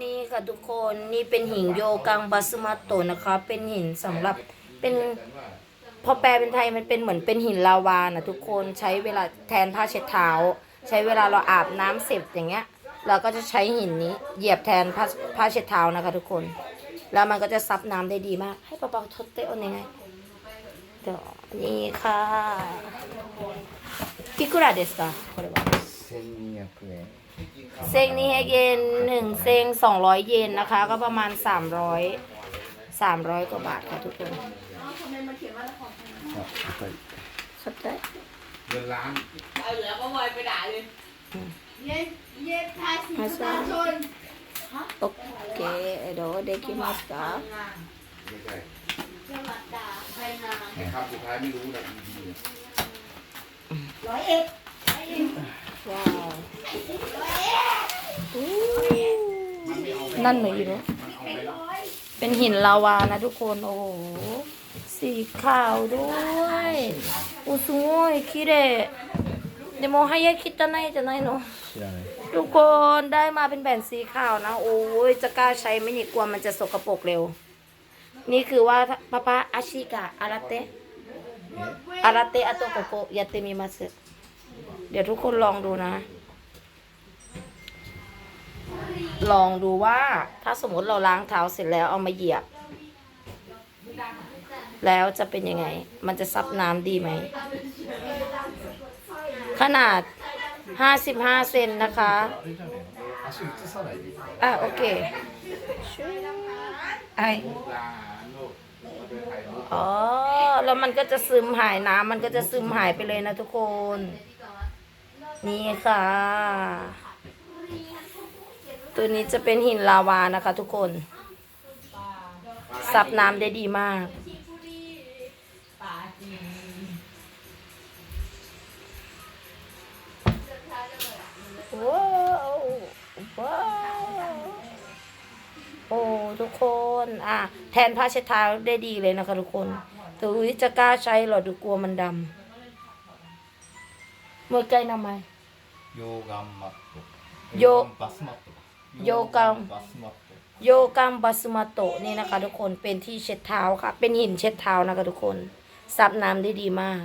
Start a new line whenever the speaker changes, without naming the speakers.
นี่ค่ะทุกคนนี่เป็นหินโยกังบาสุมาโตะนะคะ เป็นหินสำหรับเป็นพอแปลเป็นไทยมันเป็นเหมือนเป็นหินลาวานะทุกคนใช้เวลาแทนผ้าเช็ดเท้า ใช้เวลาเราอาบน้ำเสร็จอย่างเงี้ย เราก็จะใช้หินนี้เหยียบแทนผ้าผ้าเช็ดเท้านะคะ ทุกคน แล้วมันก็จะซับน้ำได้ดีมาก ให้ปะปาทดเตโอนยังไงเดี๋ยวนี่ค่ะいくらですかこれは
1200円
เซงนี้ให้เยนหนึ่งเซงสองร้อยเยนนะคะ ก็ประมาณสามร้อยสามร้อยกว่าบาทค่ะทุกคนขอบใจ
เงินล้าน
เอาเหลือก็วอยไปด่าเลย
เย็ดเย็ดทายสิประชาชน
โอเคเดี๋ยวเด็กกิ
มา
สก้า
ครับสุดท้ายไม่รู้นะ
ร้อยเอ็ด
นั่นหนูอยู่เป็นหินลาวานะทุกคน โอ้โห สีขาวด้วยโอ้สวยคิดเดะเดี๋ยโมให้ยาคิดจะไหนจะไหนเนาะทุกคนได้มาเป็นแผ่นสีขาวนะ โอ้ยจะกล้าใช้ไม่หนีกลัวมันจะสกปรกเร็ว นี่คือว่าปะปะอาชิกะอาราเตะอาราเตะอะโตโกโกยาเตมิมาสึเดี๋ยวทุกคนลองดูนะ ลองดูว่าถ้าสมมติเราล้างเท้าเสร็จแล้วเอามาเหยียบ แล้วจะเป็นยังไง มันจะซับน้ำดีไหม ขนาดห้าสิบห้าเซนนะคะ อะ โอเคไออ๋อ แล้วมันก็จะซึมหายน้ำมันก็จะซึมหายไปเลยนะทุกคน นี่ค่ะ ตัวนี้จะเป็นหินลาวานะคะทุกคน ซับน้ำได้ดีมาก ว้าวว้าวโอ้ทุกคนอะแทนผ้าเช็ดเท้าได้ดีเลยนะคะทุกคนตัวจะกล้าใช้หรอดูกลัวมันดำมือไกลนำไม
โยกัมมั
ต
โยกัมปัส
มัต
โยกังม
โยกังบาสมาโตนี่นะคะ ทุกคนเป็นที่เช็ดเท้าค่ะ เป็นหินเช็ดเท้านะคะทุกคนซับน้ำได้ดีมาก